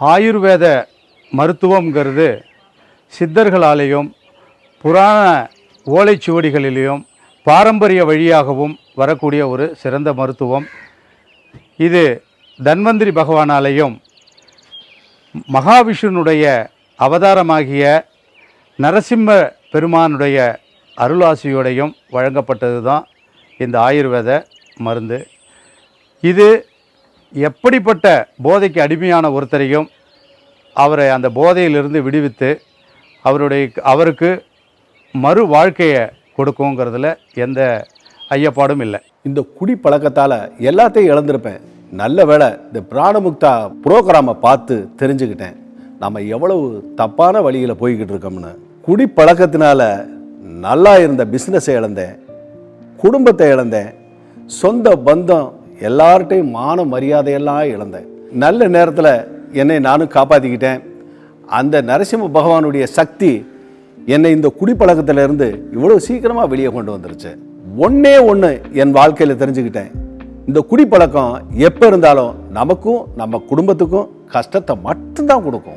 ஆயுர்வேத மருத்துவங்கிறது சித்தர்களாலேயும் புராண ஓலைச்சுவடிகளிலேயும் பாரம்பரிய வழியாகவும் வரக்கூடிய ஒரு சிறந்த மருத்துவம். இது தன்வந்திரி பகவானாலேயும் மகாவிஷ்ணுனுடைய அவதாரமாகிய நரசிம்ம பெருமானுடைய அருளாசியோடையும் வழங்கப்பட்டது தான் இந்த ஆயுர்வேத மருந்து. இது எப்படிப்பட்ட போதைக்கு அடிமையான ஒருத்தரையும் அவரை அந்த போதையிலிருந்து விடுவித்து அவருடைய அவருக்கு மறு வாழ்க்கையை கொடுக்குங்கிறதுல எந்த ஐயப்பாடும் இல்லை. இந்த குடி பழக்கத்தால் எல்லாத்தையும் இழந்திருப்பேன். நல்ல வேளை இந்த பிராணமுக்தா புரோகிராமை பார்த்து தெரிஞ்சுக்கிட்டேன். நம்ம எவ்வளவு தப்பான வழியில் போய்கிட்டு இருக்கோம்னு. குடி பழக்கத்தினால நல்லா இருந்த பிஸ்னஸை இழந்தேன். குடும்பத்தை இழந்தேன். சொந்த பந்தம் எல்லார்ட்டையும் மான மரியாதையெல்லாம் இழந்தேன். நல்ல நேரத்தில் என்னை நானும் காப்பாற்றிக்கிட்டேன் அந்த நரசிம்ம பகவானுடைய சக்தி என்னை இந்த குடிப்பழக்கத்திலிருந்து இவ்வளோ சீக்கிரமாக வெளியே கொண்டு வந்துருச்சு. ஒன்றே ஒன்று என் வாழ்க்கையில் தெரிஞ்சுக்கிட்டேன். இந்த குடிப்பழக்கம் எப்போ இருந்தாலும் நமக்கும் நம்ம குடும்பத்துக்கும் கஷ்டத்தை மட்டும்தான் கொடுக்கும்.